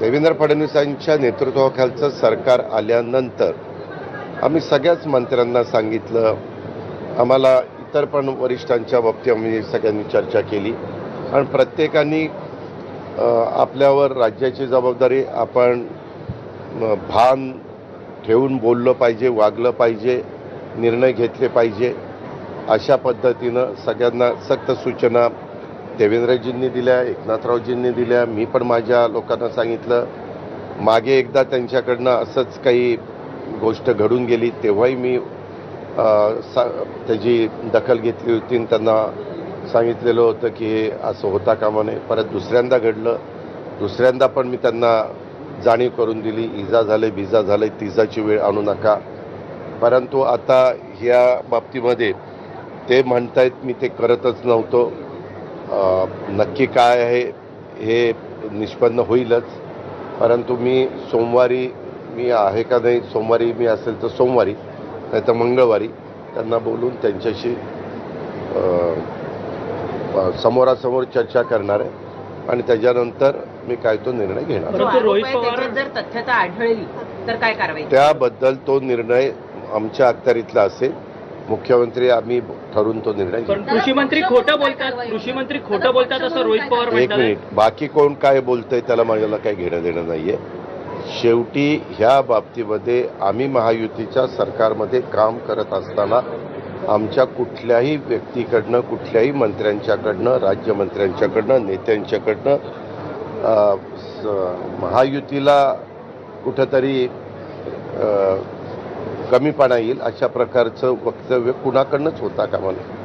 देवेंद्र फडणवीसांच्या नेतृत्वाखालचं सरकार आल्यानंतर आम्ही सगळ्याच मंत्र्यांना सांगितलं. आम्हाला इतर पण वरिष्ठांच्या बाबतीत आम्ही सगळ्यांनी चर्चा केली. आणि प्रत्येकाने आपल्यावर राज्याची जबाबदारी आपण भान ठेवून बोललं पाहिजे वागलं पाहिजे निर्णय घेतले पाहिजे अशा पद्धतीनं सगळ्यांना सक्त सूचना देवेंद्रजींनी दिल्या एकनाथरावजींनी दिल्या. मी पण माझ्या लोकांना सांगितलं मागे एकदा त्यांच्याकडनं असंच काही गोष्ट घडून गेली तेव्हाही मी सा त्याची दखल घेतली होती आणि त्यांना सांगितलेलं होतं की हे असं होता कामा नये. परत दुसऱ्यांदा घडलं. दुसऱ्यांदा पण मी त्यांना जाणीव करून दिली इजा झाले बिजा झाले तिजाची वेळ आणू नका. परंतु आता ह्या बाबतीमध्ये ते म्हणतायत मी ते करतच नव्हतो. नक्की काय आहे हे निष्पन्न होईलच. परंतु मी सोमवारी मी आहे का नाही सोमवारी मी असेल तर सोमवारी नाही तर मंगळवारी त्यांना बोलून त्यांच्याशी समोरासमोर चर्चा करणार आहे. आणि त्याच्यानंतर मी काय तो निर्णय घेणार जर तथ्यता आढळली तर काय कारवाई? त्याबद्दल तो निर्णय आमच्या अखत्यारीतला असेल. मुख्यमंत्री आम्ही ठरवून तो निर्णय घेऊ. कृषी मंत्री खोटं बोलतात कृषी मंत्री खोटं बोलतात असं रोहित पवार एक मिनिट बाकी कोण काय बोलतंय त्याला माझ्याला काही घेणं देणं नाहीये. शेवटी ह्या बाबतीमध्ये आम्ही महायुतीच्या सरकारमध्ये काम करत असताना आमच्या कुठल्याही व्यक्तीकडनं कुठल्याही मंत्र्यांच्याकडनं राज्यमंत्र्यांच्याकडनं नेत्यांच्याकडनं महायुतीला कुठंतरी कमीपणा येईल अशा प्रकारचं वक्तव्य कुणाकडनंच होता कामा नये.